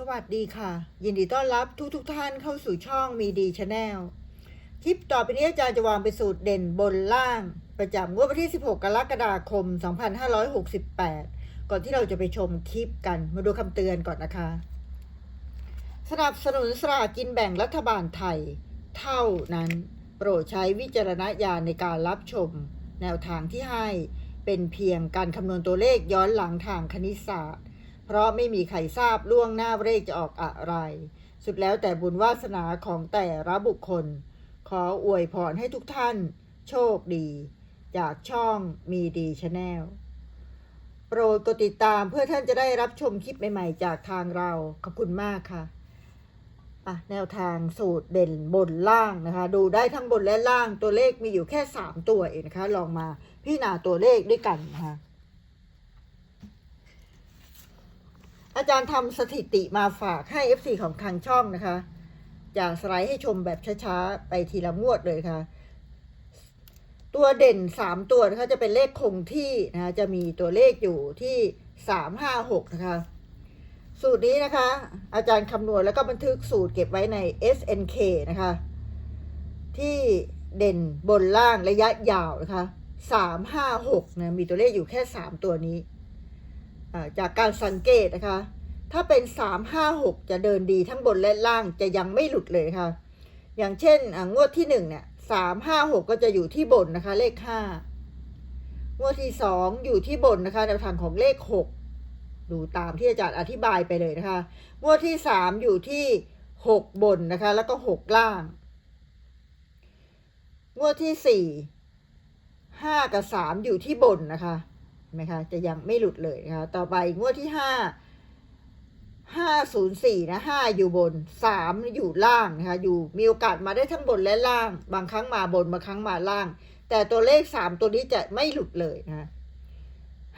สวัสดีค่ะ ยินดีต้อนรับทุกทุกท่านเข้าสู่ช่องมีดีชาแนลคลิปต่อไปนี้อาจารย์จะวางเป็นสูตรเด่นบนล่าง ประจำงวดวันที่ 16 กรกฎาคม 2568 ก่อนที่เราจะไปชมคลิปกันมาดูคำเตือนก่อนนะคะ สนับสนุนสลากกินแบ่งรัฐบาลไทย เท่านั้น โปรดใช้วิจารณญาณในการรับชม แนวทางที่ให้เป็นเพียงการคำนวณตัวเลขย้อนหลังทางคณิตศาสตร์ เพราะไม่มีใครทราบล่วงหน้าเลขจะออกอะไร สุดแล้วแต่บุญวาสนาของแต่ละบุคคล ขออวยพรให้ทุกท่าน โชคดี จากช่องมีดีชาแนลโปรดกดติดตามเพื่อท่านจะได้รับชมคลิปใหม่ๆ จากทางเรา ขอบคุณมากค่ะอะ แนวทางสูตรเด่นบนล่างนะคะ ดูได้ทั้งบนและล่างตัวเลขมีอยู่แค่ 3 ตัวเองนะคะ ลองมาพิจารณาตัวเลขด้วยกันนะคะ อาจารย์ทำสถิติมาฝากให้ FC ของทางช่องนะคะจะสไลด์ให้ชมแบบช้าๆ ไปทีละงวดเลยค่ะ ตัวเด่น 3 ตัวนะคะจะเป็นเลขคงที่นะคะจะมีตัวเลขอยู่ที่ 3 5 6 นะคะ สูตรนี้นะคะ อาจารย์คำนวณแล้วก็บันทึกสูตรเก็บไว้ใน SNK นะคะ ที่เด่นบนล่างระยะยาวนะคะ 3 5 6นะมีตัวเลขอยู่แค่ 3 ตัวนี้ จากการสังเกตนะคะ ถ้าเป็น 3 5 6 จะเดินดีทั้งบนและล่างจะยังไม่หลุดเลยค่ะ อย่างเช่นงวดที่1เนี่ย3 5 6ก็จะอยู่ที่บนนะคะ เลข5งวดที่2อยู่ที่บนนะคะแนวทางของเลข6ดูตามที่อาจารย์อธิบายไปเลยนะคะงวดที่3อยู่ที่6บนนะคะ แล้วก็6ล่างงวดที่4 5กับ3อยู่ที่บนนะคะ ไหมคะ จะยังไม่หลุดเลยนะคะ ต่อไปงวดที่ห้าห้าศูนย์สี่นะห้าอยู่บนสามอยู่ล่างนะคะ อยู่มีโอกาสมาได้ทั้งบนและล่าง บางครั้งมาบนบางครั้งมาล่าง แต่ตัวเลขสามตัวนี้จะไม่หลุดเลยนะ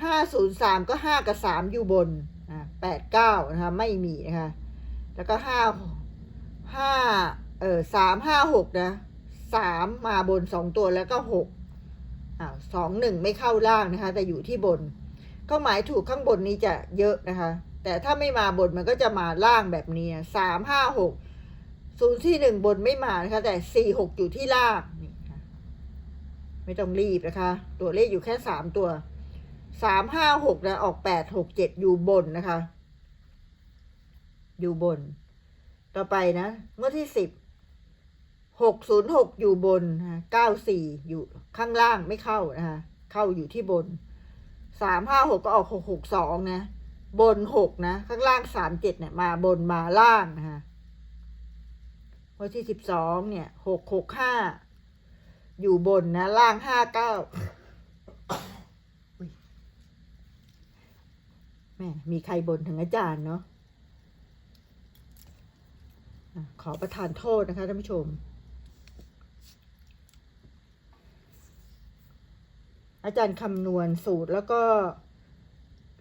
ห้าศูนย์สามก็ห้ากับสามอยู่บนอ่าแปดเก้านะคะไม่มีนะคะ แล้วก็ห้าห้าเออสามห้าหกนะสามมาบนสองตัวแล้วก็หก อ่าสองหนึ่งไม่เข้าล่างนะคะ แต่อยู่ที่บน ก็หมายถูกข้างบนนี้จะเยอะนะคะ แต่ถ้าไม่มาบนมันก็จะมาล่างแบบนี้สามห้าหกศูนย์ที่หนึ่งบนไม่มานะคะ แต่สี่หกอยู่ที่ล่างนี่ค่ะไม่ต้องรีบนะคะ ตัวเลขอยู่แค่สามตัวสามห้าหกนะออกแปดหกเจ็ดอยู่บนนะคะ อยู่บน ต่อไปนะเมื่อที่สิบ หกศูนย์หกอยู่บนนะเก้าสี่อยู่ข้างล่างไม่เข้านะคะเข้าอยู่ที่บนสามห้าหกก็ออกหกหกสองนะ บนหกนะ ข้างล่างสามเจ็ดเนี่ยมาบนมาล่างนะคะวันที่สิบสองเนี่ยหกหกห้าอยู่บนนะ ล่างห้าเก้าแม่มีใครบนถึงอาจารย์เนาะขอประทานโทษนะคะท่านผู้ชม อาจารย์คำนวณสูตรแล้วก็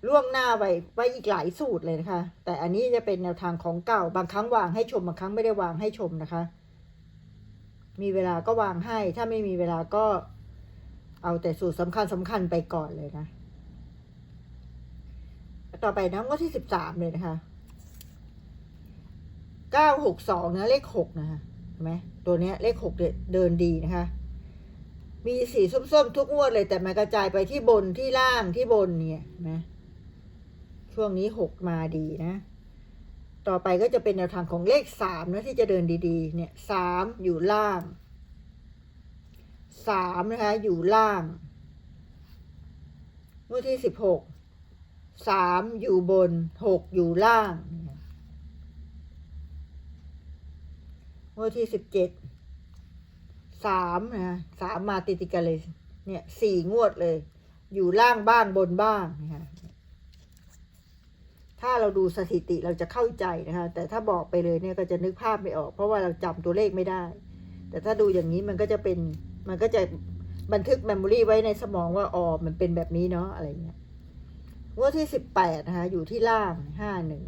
ล่วงหน้าไว้ไว้อีกหลายสูตรเลยนะคะ แต่อันนี้จะเป็นแนวทางของเก่า บางครั้งวางให้ชม บางครั้งไม่ได้วางให้ชมนะคะ มีเวลาก็วางให้ ถ้าไม่มีเวลาก็เอาแต่สูตรสำคัญสำคัญไปก่อนเลยนะ ต่อไปนะงวดที่สิบสามเลยนะคะเก้าหกสองนะเลขหกนะคะเห็นไหมตัวเนี้ยเลขหกเดินดีนะคะ มีสีส้มๆทุกงวดเลย แต่มันกระจายไปที่บนที่ล่างที่บนเนี่ยนะ ช่วงนี้หกมาดีนะ ต่อไปก็จะเป็นแนวทางของเลขสามนะที่จะเดินดีๆ เนี่ยสามอยู่ล่างสามนะคะ อยู่ล่างงวดที่สิบหกสามอยู่บนหกอยู่ล่างงวดที่สิบเจ็ด สามนะสามมาติดติดกันเลย เนี่ยสี่งวดเลย อยู่ล่างบ้างบนบ้างนะคะถ้าเราดูสถิติเราจะเข้าใจนะคะ แต่ถ้าบอกไปเลยเนี่ยก็จะนึกภาพไม่ออก เพราะว่าเราจำตัวเลขไม่ได้ แต่ถ้าดูอย่างนี้มันก็จะเป็น มันก็จะบันทึกเมมโมรีไว้ในสมองว่าอ๋อมันเป็นแบบนี้เนาะอะไรเงี้ยงวดที่สิบแปดนะคะ อยู่ที่ล่างห้าหนึ่ง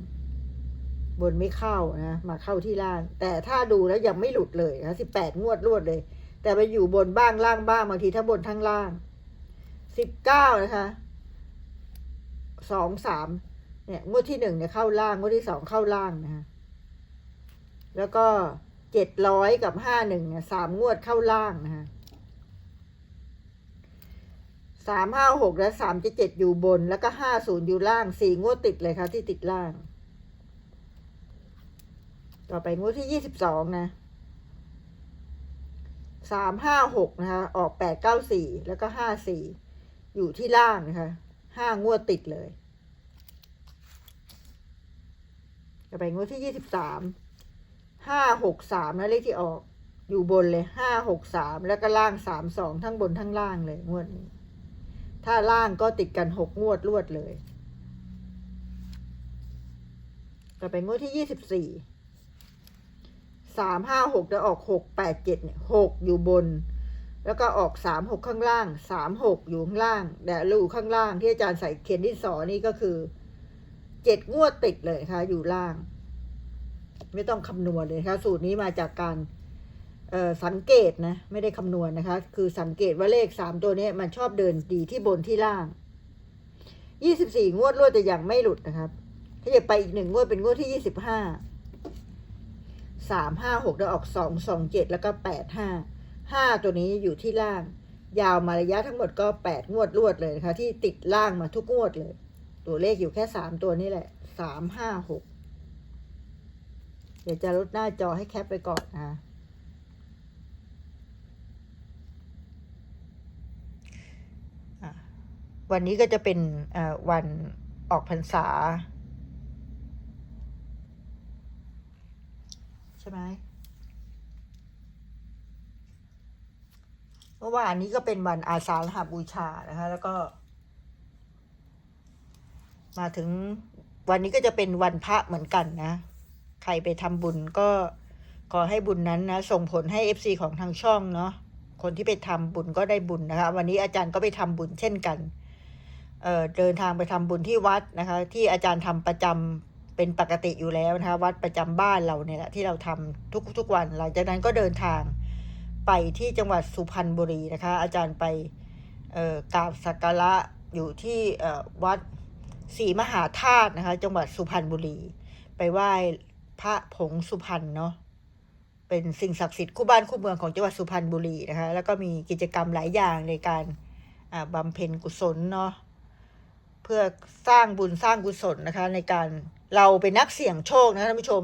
บนไม่เข้านะ มาเข้าที่ล่าง แต่ถ้าดูแล้วยังไม่หลุดเลยนะสิบแปดงวดรวดเลย แต่ไปอยู่บนบ้างล่างบ้างบางทีทั้งบนทั้งล่างสิบเก้านะคะสองสามเนี่ยงวดที่หนึ่งเนี่ยเข้าล่างงวดที่สองเข้าล่างนะฮะแล้วก็เจ็ดร้อยกับห้าหนึ่งเนี่ยสามงวดเข้าล่างนะฮะสามห้าหกและสามเจ็ดเจ็ดอยู่บน แล้วก็ห้าศูนย์อยู่ล่างสี่งวดติดเลยค่ะที่ติดล่าง ต่อไปงวดที่ยี่สิบสองนะ สามห้าหกนะคะออกแปดเก้าสี่แล้วก็ห้าสี่อยู่ที่ล่างนะคะห้างวดติดเลยต่อไปงวดที่ยี่สิบสามห้าหกสามนะเลขที่ออกอยู่บนเลยห้าหกสามแล้วก็ล่างสามสองทั้งบนทั้งล่างเลยงวดนี้ ถ้าล่างก็ติดกันหกงวดรวดเลย ต่อไปงวดที่ยี่สิบสี่ สามห้าหกจะออกหกแปดเจ็ดเนี่ยหกอยู่บน แล้วก็ออกสามหกข้างล่างสามหกอยู่ข้างล่างแต่รูข้างล่างที่อาจารย์ใส่เขียนที่สอนี่ก็คือเจ็ดงวดติดเลยค่ะ อยู่ล่าง ไม่ต้องคำนวณเลยค่ะสูตรนี้มาจากการสังเกตนะ ไม่ได้คำนวณนะคะ คือสังเกตว่าเลขสามตัวนี้มันชอบเดินดีที่บนที่ล่างยี่สิบสี่งวดรวดจะยังไม่หลุดนะครับ ถ้าจะไปอีกหนึ่งงวดเป็นงวดที่ยี่สิบห้า สามห้าหกแล้วออกสองสองเจ็ดแล้วก็แปดห้าห้าตัวนี้อยู่ที่ล่าง ยาวมาระยะทั้งหมดก็แปดงวดรวดเลยนะคะที่ติดล่างมาทุกงวดเลย ตัวเลขอยู่แค่สามตัวนี่แหละสามห้าหกเดี๋ยวจะลดหน้าจอให้แคปไปก่อนนะวันนี้ก็จะเป็นวันออกพรรษา ใช่ไหมเมื่อวานนี้ก็เป็นวันอาสาฬหบูชานะคะ แล้วก็ มาถึงวันนี้ก็จะเป็นวันพระเหมือนกันนะ ใครไปทำบุญก็ขอให้บุญนั้นนะ ส่งผลให้เอฟซีของทางช่องเนาะคนที่ไปทำบุญก็ได้บุญนะคะ วันนี้อาจารย์ก็ไปทำบุญเช่นกันเเดินทางไปทำบุญที่วัดนะคะ ที่อาจารย์ทำประจำ เป็นปกติอยู่แล้วนะคะวัดประจำบ้านเราเนี่ยแหละที่เราทำทุกทุกวัน หลังจากนั้นก็เดินทางไปที่จังหวัดสุพรรณบุรีนะคะ อาจารย์ไปกราบสักการะอยู่ที่วัดศรีมหาธาตุนะคะ จังหวัดสุพรรณบุรี ไปไหว้พระผงสุพรรณเนาะเป็นสิ่งศักดิ์สิทธิ์คู่บ้านคู่เมืองของจังหวัดสุพรรณบุรีนะคะ แล้วก็มีกิจกรรมหลายอย่างในการอ่าบำเพ็ญกุศลเนาะเพื่อสร้างบุญสร้างกุศลนะคะในการ เราเป็นนักเสี่ยงโชคนะท่านผู้ชม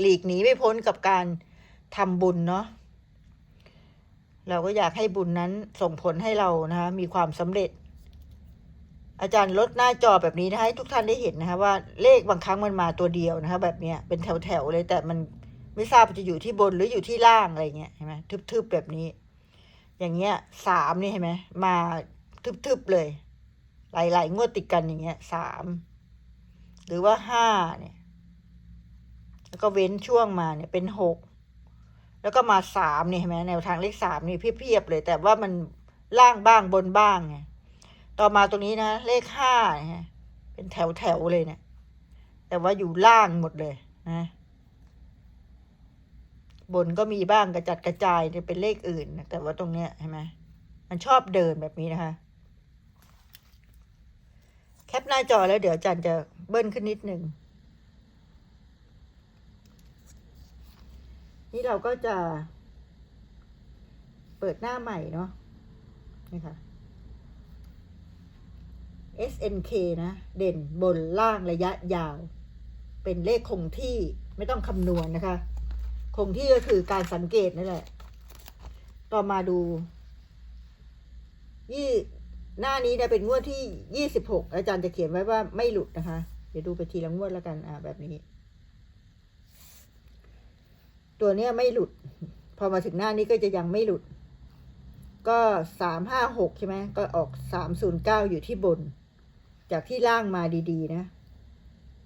หลีกหนีไม่พ้นกับการทำบุญเนาะเราก็อยากให้บุญนั้นส่งผลให้เรานะคะมีความสำเร็จ อาจารย์ลดหน้าจอแบบนี้นะคะให้ทุกท่านได้เห็นนะคะว่าเลขบางครั้งมันมาตัวเดียวนะคะ แบบเนี้ยเป็นแถวๆเลย แต่มันไม่ทราบจะอยู่ที่บนหรืออยู่ที่ล่างอะไรเงี้ยเห็นไหมทึบๆแบบนี้ อย่างเงี้ยสามนี่เห็นไหมมาทึบๆเลย หลายๆงวดติดกันอย่างเงี้ยสาม หรือว่าห้าเนี่ย แล้วก็เว้นช่วงมาเนี่ยเป็นหกแล้วก็มาสามเนี่ยเห็นไหมแนวทางเลขสามนี่เพียบเลย แต่ว่ามันล่างบ้างบนบ้างไงต่อมาตรงนี้นะ เลขห้าเนี่ยเป็นแถวๆเลยเนี่ย แต่ว่าอยู่ล่างหมดเลยนะ บนก็มีบ้างกระจัดกระจายเนี่ยเป็นเลขอื่นนะแต่ว่าตรงเนี้ยเห็นไหมมันชอบเดินแบบนี้นะคะ ปหน้าจอแล้วเดี๋ยวจารย์จะเบิ้ลขึ้นนิดหนึ่ง นี่เราก็จะ เปิดหน้าใหม่เนาะนี่ค่ะ SNK นะ เด่นบนล่างระยะยาว เป็นเลขคงที่ไม่ต้องคำนวณนะคะ คงที่ก็คือการสังเกตนั่นแหละ ต่อมาดูยี่ หน้านี้เนี่ยเป็นงวดที่ยี่สิบหกอาจารย์จะเขียนไว้ว่าไม่หลุดนะคะ เดี๋ยวดูไปทีละงวดแล้วกันอ่าแบบนี้ ตัวเนี้ยไม่หลุด พอมาถึงหน้านี้ก็จะยังไม่หลุด ก็สามห้าหกใช่ไหมก็ออกสามศูนย์เก้าอยู่ที่บน จากที่ล่างมาดีๆนะ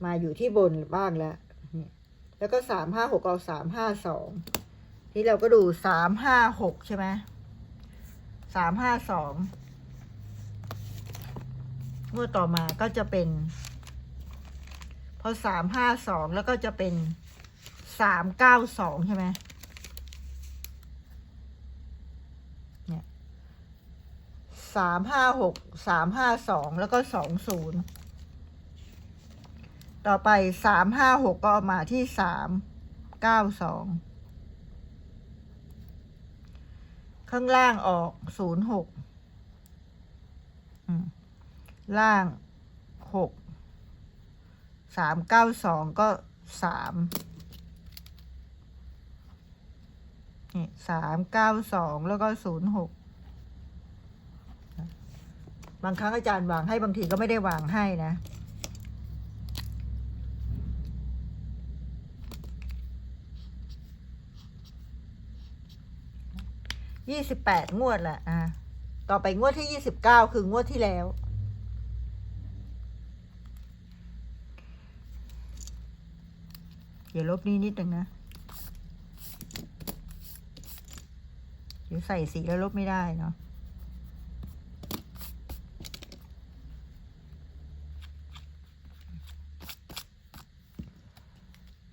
มาอยู่ที่บนบ้างแล้วนี่แล้วก็สามห้าหกเอาสามห้าสองที่เราก็ดูสามห้าหกใช่ไหมสามห้าสอง งวดต่อมาก็จะเป็น พอสามห้าสองแล้วก็จะเป็นสามเก้าสองใช่ไหมเนี่ยสามห้าหกสามห้าสองแล้วก็สองศูนย์ต่อไปสามห้าหกก็มาที่สามเก้าสองข้างล่างออกศูนย์หก ล่างหกสามเก้าสองก็สามนี่สามเก้าสองแล้วก็ศูนย์หกบางครั้งอาจารย์วางให้บางทีก็ไม่ได้วางให้นะยี่สิบแปดงวดแหละอะต่อไปงวดที่ยี่สิบเก้าคืองวดที่แล้ว ดี๋ยวลบนี้นิดหนึ่งนะ เดี๋ยวใส่สีแล้วลบไม่ได้เนาะ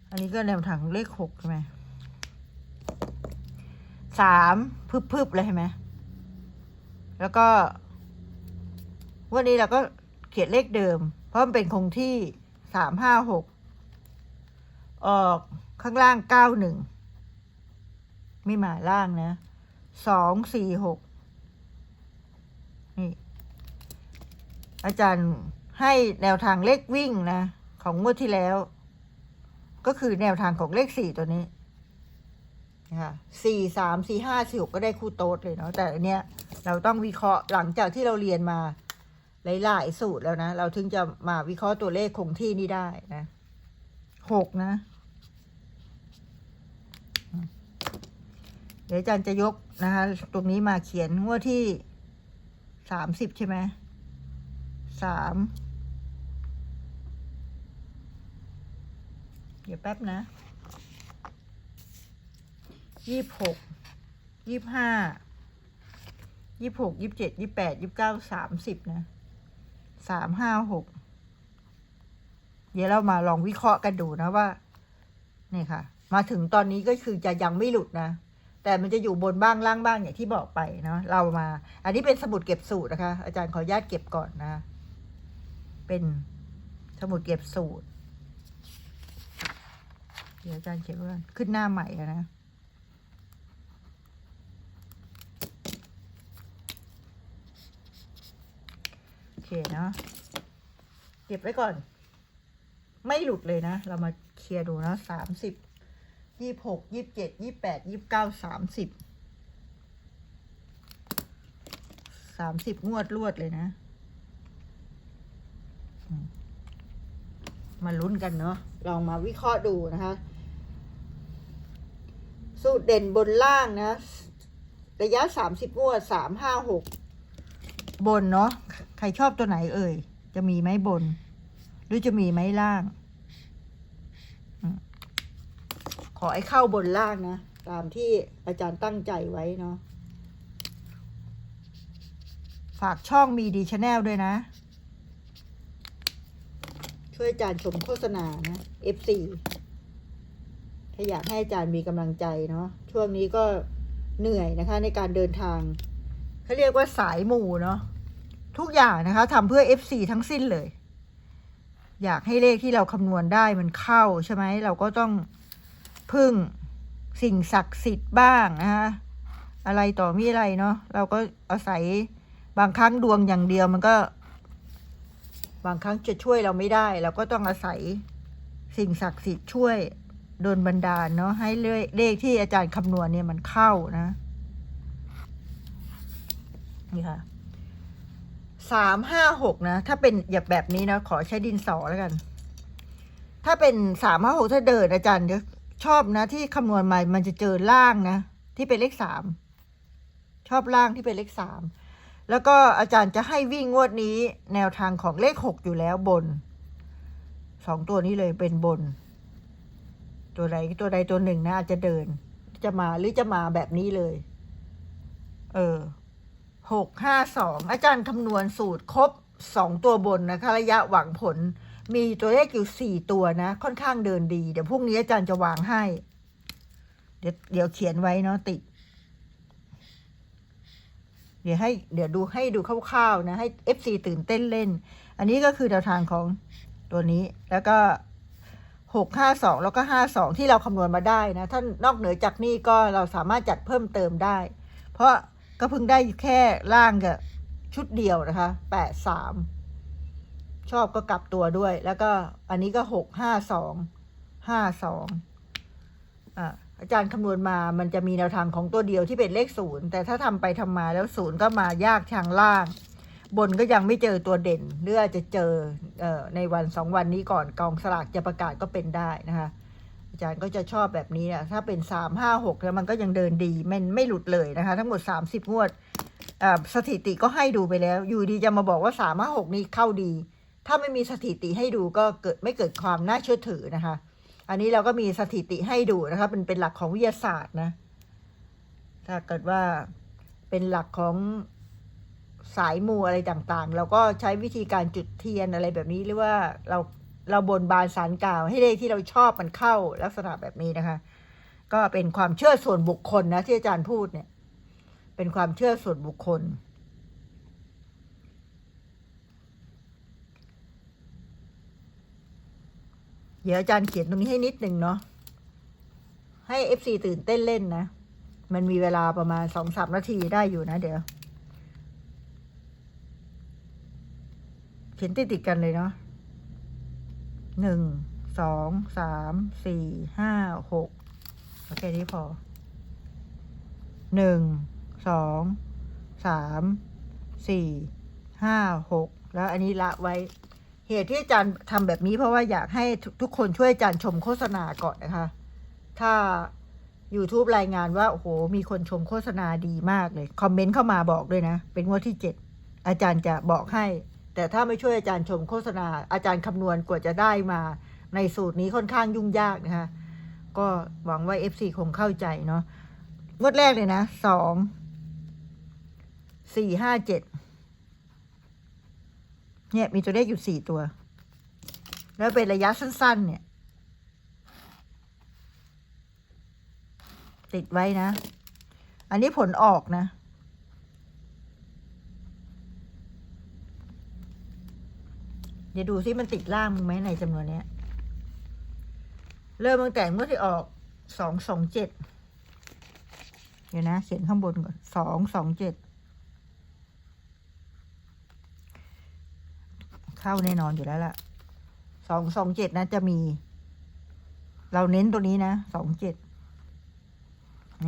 อันนี้ก็แนวทางเลขหกใช่ไหมสามพึบๆเลยใช่ไหม แล้วก็ วันนี้เราก็เขียนเลขเดิม เพราะมันเป็นคงที่สามห้าหก ออกข้างล่างเก้าหนึ่งไม่มาล่างนะสองสี่หกนี่อาจารย์ให้แนวทางเลขวิ่งนะ ของงวดที่แล้ว ก็คือแนวทางของเลขสี่ตัวนี้นะคะสี่สามสี่ห้าสี่หกก็ได้คู่โต๊ดเลยเนาะแต่อันเนี้ยเราต้องวิเคราะห์หลังจากที่เราเรียนมาหลายๆสูตรแล้วนะ เราถึงจะมาวิเคราะห์ตัวเลขคงที่นี้ได้นะหกนะ เดี๋ยวอาจารย์จะยกนะคะ ตรงนี้มาเขียนงวดที่สามสิบใช่ไหมสามเดี๋ยวแป๊บนะยี่สิบหกยี่สิบห้ายี่สิบหกยี่สิบเจ็ดยี่สิบแปดยี่สิบเก้าสามสิบนะสามห้าหกเดี๋ยวเรามาลองวิเคราะห์กันดูนะว่า นี่ค่ะ มาถึงตอนนี้ก็คือจะยังไม่หลุดนะ แต่มันจะอยู่บนบ้างล่างบ้างอย่างที่บอกไปเนาะเรามา อันนี้เป็นสมุดเก็บสูตรนะคะ อาจารย์ขออนุญาตเก็บก่อนนะ เป็นสมุดเก็บสูตร เดี๋ยวอาจารย์เขียนว่าขึ้นหน้าใหม่แล้วนะโอเคเนาะเก็บไว้ก่อน ไม่หลุดเลยนะ เรามาเคลียร์ดูนะสามสิบ ยี่หกยี่เจ็ดยี่แปดยี่เก้าสามสิบสามสิบงวดรวดเลยนะมมาลุ้นกันเนาะลองมาวิเคราะห์ดูนะคะ สูตรเด่นบนล่างนะ ระยะสามสิบงวดสามห้าหกบนเนาะใครชอบตัวไหนเอ่ย จะมีไหมบน หรือจะมีไหมล่างอืมข อให้เข้าบนล่างนะ ตามที่อาจารย์ตั้งใจไว้เนาะฝากช่องมีดีชาแนลด้วยนะ ช่วยอาจารย์ชมโฆษณานะ F4 ถ้าอยากให้อาจารย์มีกำลังใจเนาะช่วงนี้ก็เหนื่อยนะคะ ในการเดินทางเขาเรียกว่าสายหมู่เนาะทุกอย่างนะคะทำเพื่อ F4 ทั้งสิ้นเลย อยากให้เลขที่เราคำนวณได้มันเข้าใช่ไหมเราก็ต้อง พึ่งสิ่งศักดิ์สิทธิ์บ้างนะคะอะไรต่อมีอะไรเนาะเราก็อาศัยบางครั้งดวงอย่างเดียวมันก็ บางครั้งจะช่วยเราไม่ได้ เราก็ต้องอาศัยสิ่งศักดิ์สิทธิ์ช่วยโดนบันดาลเนาะให้เลขที่อาจารย์คำนวณเนี่ยมันเข้านะนี่ค่ะสามห้าหกนะ ถ้าเป็นอย่างแบบนี้นะ ขอใช้ดินสอแล้วกัน ถ้าเป็นสามห้าหกถ้าเดินอาจารย์จะ ชอบนะที่คำนวณมามันจะเจอล่างนะ ที่เป็นเลขสามชอบล่างที่เป็นเลขสามแล้วก็อาจารย์จะให้วิ่งงวดนี้แนวทางของเลขหกอยู่แล้วบนสองตัวนี้เลยเป็นบน ตัวใดตัวใดตัวหนึ่งนะอาจจะเดิน จะมาหรือจะมาแบบนี้เลย เออหกห้าสองอาจารย์คำนวณสูตรครบสองตัวบนนะคะ ระยะหวังผล มีตัวเลขอยู่สี่ตัวนะ ค่อนข้างเดินดี เดี๋ยวพรุ่งนี้อาจารย์จะวางให้ เดี๋ยวเดี๋ยวเขียนไว้เนาะติ เดี๋ยวให้ เดี๋ยวดูให้ดูคร่าวๆนะ ให้ FC ตื่นเต้นเล่น อันนี้ก็คือแนวทางของตัวนี้ แล้วก็หกห้าสองแล้วก็ห้าสองที่เราคำนวณมาได้นะถ้านอกเหนือจากนี้ก็เราสามารถจัดเพิ่มเติมได้ เพราะก็เพิ่งได้แค่ล่างกับชุดเดียวนะคะแปดสาม ชอบก็กลับตัวด้วย แล้วก็อันนี้ก็หกห้าสองห้าสองอ่าอาจารย์คำนวณมามันจะมีแนวทางของตัวเดียวที่เป็นเลขศูนย์แต่ถ้าทำไปทำมาแล้วศูนย์ก็มายากทางล่าง บนก็ยังไม่เจอตัวเด่นหรืออาจจะเจอเออในวันสองวันนี้ก่อนกองสลากจะประกาศก็เป็นได้นะคะอาจารย์ก็จะชอบแบบนี้นะถ้าเป็นสามห้าหกแล้วมันก็ยังเดินดีมันไม่หลุดเลยนะคะ ทั้งหมดสามสิบงวดอ่าสถิติก็ให้ดูไปแล้ว อยู่ดีจะมาบอกว่าสามห้าหกนี้เข้าดี ถ้าไม่มีสถิติให้ดูก็เกิดไม่เกิดความน่าเชื่อถือนะคะ อันนี้เราก็มีสถิติให้ดูนะคะเป็นเป็นหลักของวิทยาศาสตร์นะ ถ้าเกิดว่าเป็นหลักของสายมูอะไรต่างๆ เราก็ใช้วิธีการจุดเทียนอะไรแบบนี้หรือว่าเราเราบนบานสารกล่าว ให้เลขที่เราชอบมันเข้าลักษณะแบบนี้นะคะ ก็เป็นความเชื่อส่วนบุคคลนะที่อาจารย์พูดเนี่ย เป็นความเชื่อส่วนบุคคล เดี๋ยวอาจารย์เขียนตรงนี้ให้นิดหนึ่งเนาะ ให้เอฟซีตื่นเต้นเล่นนะ มันมีเวลาประมาณสองสามนาทีได้อยู่นะเดี๋ยว เขียนติดติดกันเลยเนาะหนึ่ง สอง สาม สี่ ห้า หกโอเคนี้พอ หนึ่ง สอง สาม สี่ ห้า หก แล้วอันนี้ละไว้ เหตุที่อาจารย์ทำแบบนี้เพราะว่าอยากให้ทุกคนช่วยอาจารย์ชมโฆษณาก่อนนะคะ ถ้า YouTube รายงานว่า โอ้โห มีคนชมโฆษณาดีมากเลย คอมเมนต์เข้ามาบอกด้วยนะ เป็นงวดที่เจ็ดอาจารย์จะบอกให้ แต่ถ้าไม่ช่วยอาจารย์ชมโฆษณา อาจารย์คำนวณกว่าจะได้มา ในสูตรนี้ค่อนข้างยุ่งยากนะคะ ก็หวังว่า FC คงเข้าใจเนาะงวดแรกเลยนะสองสี่ห้าเจ็ด เนี่ยมีตัวเลขอยู่สี่ตัว แล้วเป็นระยะสั้น ๆ เนี่ย ติดไว้นะ อันนี้ผลออกนะ เดี๋ยวดูซิมันติดล่างมึงไหมในจำนวนเนี้ย เริ่มตั้งแต่เมื่อที่ออกสองสองเจ็ดเดี๋ยวนะ เขียนข้างบนก่อนสองสองเจ็ด เข้าแน่นอนอยู่แล้วล่ะสองสองเจ็ดนะจะมี เราเน้นตัวนี้นะสองเจ็ด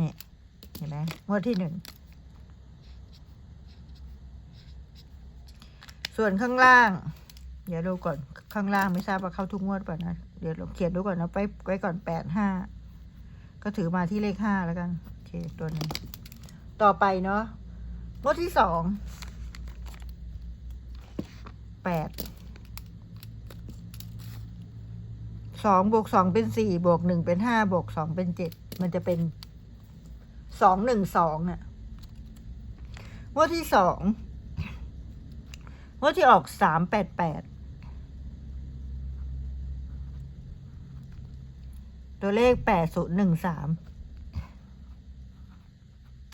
นี่เห็นไหมงวดที่หนึ่ง ส่วนข้างล่าง เดี๋ยวดูก่อนข้างล่างไม่ทราบว่าเข้าทุกงวดป่ะนะ เดี๋ยวเราเขียนดูก่อนนะไปไว้ก่อนแปดห้าก็ถือมาที่เลขห้าแล้วกัน โอเค ตัวนึ่งต่อไปเนาะงวดที่สองแปด สองบวกสองเป็นสี่บวกหนึ่งเป็นห้าบวกสองเป็นเจ็ดมันจะเป็นสองหนึ่งสองน่ะงวดที่สองงวดที่ออกสามแปดแปดตัวเลขแปดศูนย์หนึ่งสาม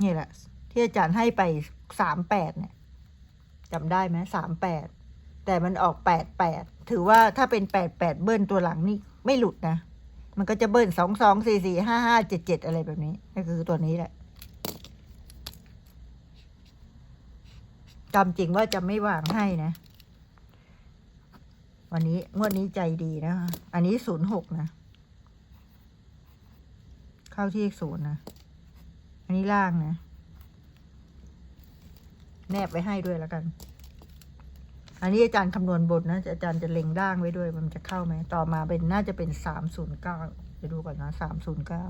นี่แหละ ที่อาจารย์ให้ไปสามแปดเนี่ยจำได้ไหมสามแปดแต่มันออกแปดแปดถือว่าถ้าเป็นแปดแปดเบิ้ลตัวหลังนี่ ไม่หลุดนะ มันก็จะเบิ้ลสองสองสี่สี่ห้าห้าเจ็ดเจ็ดอะไรแบบนี้ก็คือตัวนี้แหละจำจริงว่าจะไม่วางให้นะ วันนี้งวดนี้ใจดีนะ อันนี้ศูนย์หกนะ เข้าที่ศูนย์นะ อันนี้ล่างนะ แนบไว้ให้ด้วยแล้วกัน อันนี้อาจารย์คำนวณบนนะอาจารย์จะเล็งล่างไว้ด้วยมันจะเข้าไหมต่อมาเป็นน่าจะเป็นสามศูนย์เก้าไปดูก่อนนะสามศูนย์เก้า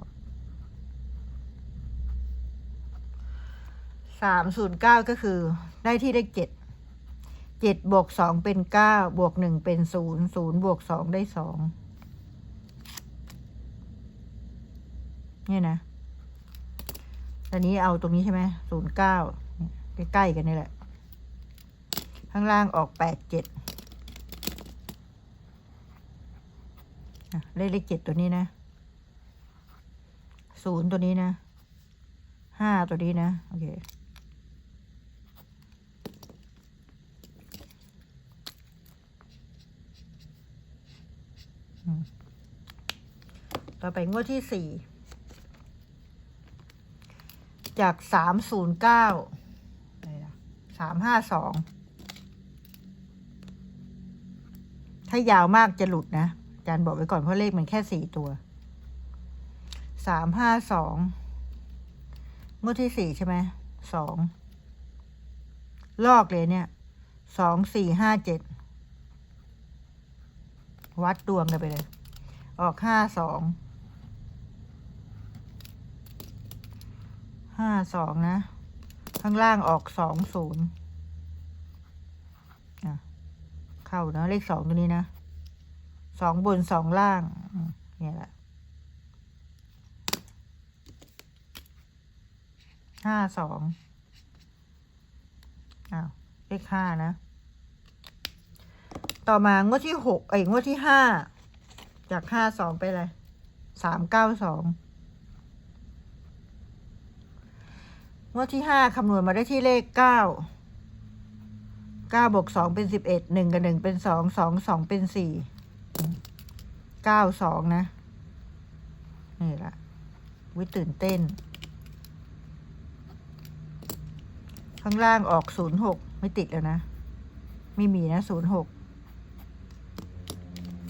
สามศูนย์เก้าก็คือได้ที่เลขเจ็ดเจ็ดบวกสองเป็นเก้าบวกหนึ่งเป็นศูนย์ศูนย์บวกสองได้สองนี่นะตอนนี้เอาตรงนี้ใช่ไหมศูนย์เก้าใกล้ๆกันนี่แหละ ข้างล่างออกแปดเจ็ดเลขเลขเจ็ดตัวนี้นะศูนย์ตัวนี้นะห้าตัวนี้นะ โอเคต่อไปงวดที่สี่จากสามศูนย์เก้าสามห้าสอง ถ้ายาวมากจะหลุดนะอาจารย์บอกไว้ก่อนเพราะเลขมันแค่สี่ตัวสามห้าสองงวดที่สี่ใช่ไหมสองลอกเลยเนี่ยสองสี่ห้าเจ็ดวัดดวงกันไปเลย ออกห้าสองห้าสองนะ ข้างล่างออกสองศูนย์อะ เข้านะเลขสองตัวนี้นะสองบนสองล่างเนี่ยแหละห้าสองอ้าวเลขห้านะ ต่อมางวดที่หกไอ้งวดที่ห้าจากห้าสองไปเลยสามเก้าสองงวดที่ห้าคำนวณมาได้ที่เลขเก้า เก้าบวกสองเป็นสิบเอ็ดหนึ่งกับหนึ่งเป็นสองสองสองเป็นสี่เก้าสองนะ นี่แหละวิตื่นเต้น ข้างล่างออกศูนย์หกไม่ติดแล้วนะ ไม่มีนะศูนย์หก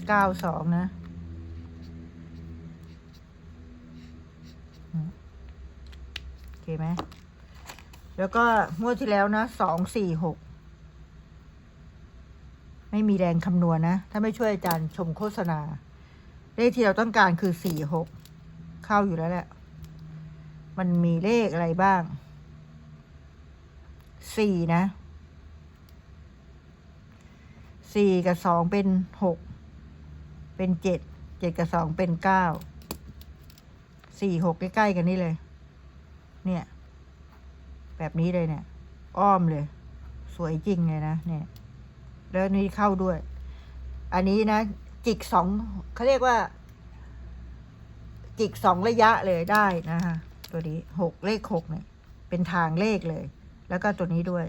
เก้าสองนะโอเคไหมแล้วก็งวดที่แล้วนะสองสี่หก ไม่มีแรงคำนวณนะ ถ้าไม่ช่วยอาจารย์ชมโฆษณา เลขที่เราต้องการคือสี่หกเข้าอยู่แล้วแหละ มันมีเลขอะไรบ้างสี่นะสี่กับสองเป็นหกเป็นเจ็ดเจ็ดกับสองเป็นเก้าสี่หกใกล้ ๆ กันนี่เลย เนี่ย แบบนี้เลยเนี่ย อ้อมเลย สวยจริงเลยนะเนี่ย แล้วนี่เข้าด้วย อันนี้นะ จิกสองเขาเรียกว่า จิกสองระยะเลยได้นะคะตัวนี้หกเลขหกเนี่ยเป็นทางเลขเลย แล้วก็ตัวนี้ด้วย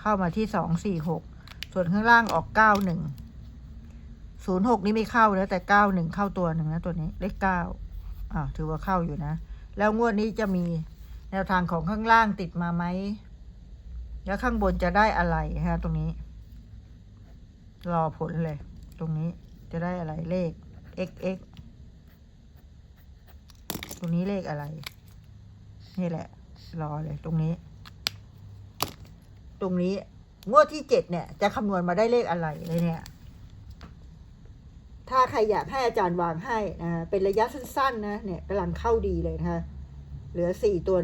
เข้ามาที่สองสี่หกส่วนข้างล่างออกเก้าหนึ่งศูนย์หกนี่ไม่เข้านะแต่เก้าหนึ่งเข้าตัวหนึ่งนะตัวนี้เลขเก้าอ่าถือว่าเข้าอยู่นะ แล้วงวดนี้จะมีแนวทางของข้างล่างติดมาไหมแล้วข้างบนจะได้อะไรฮะตรงนี้ รอผลเลย ตรงนี้จะได้อะไรเลข x x ตรงนี้เลขอะไร นี่แหละ รอเลยตรงนี้ ตรงนี้ งวดที่เจ็ดเนี่ย จะคำนวณมาได้เลขอะไรเลยเนี่ย ถ้าใครอยากให้อาจารย์วางให้นะเป็นระยะสั้น ๆ นะเนี่ยกำลังเข้าดีเลยนะคะเหลือสี่ตัว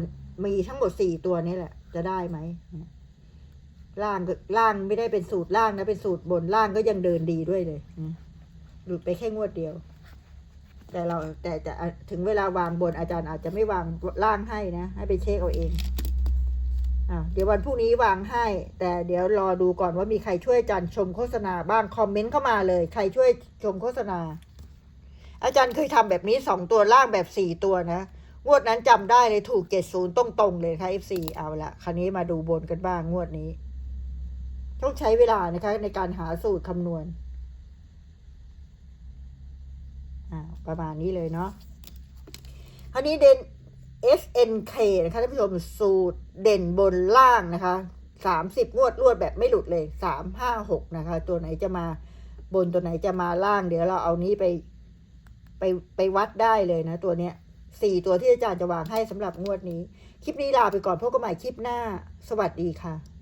มีทั้งหมดสี่ตัวนี้แหละ จะได้ไหม ล่างก็ล่างไม่ได้เป็นสูตรล่างนะเป็นสูตรบนล่างก็ยังเดินดีด้วยเลยนะหลุดไปแค่งวดเดียว แต่เราแต่จะถึงเวลาวางบนอาจารย์อาจจะไม่วางล่างให้นะ ให้ไปเช็คเอาเองอ่าเดี๋ยววันพรุ่งนี้วางให้ แต่เดี๋ยวรอดูก่อนว่ามีใครช่วยอาจารย์ชมโฆษณาบ้างคอมเมนต์เข้ามาเลย ใครช่วยชมโฆษณา อาจารย์เคยทำแบบนี้สองตัวล่างแบบสี่ตัวนะงวดนั้นจำได้เลยถูกเจ็ดศูนย์ตรงๆเลยค่ะ F4 เอาละคราวนี้มาดูบนกันบ้างงวดนี้ ต้องใช้เวลานะคะ ในการหาสูตรคำนวณประมาณนี้เลยเนาะคราวนี้เด่น SNK นะคะท่านผู้ชมสูตรเด่นบนล่างนะคะสามสิบงวดรวดแบบไม่หลุดเลยสามห้าหกนะคะ ตัวไหนจะมาบนตัวไหนจะมาล่าง เดี๋ยวเราเอานี้ไปไปไปวัดได้เลยนะ ตัวเนี้ยสี่ตัวที่อาจารย์จะวางให้สำหรับงวดนี้ คลิปนี้ลาไปก่อนพบกันใหม่คลิปหน้า สวัสดีค่ะ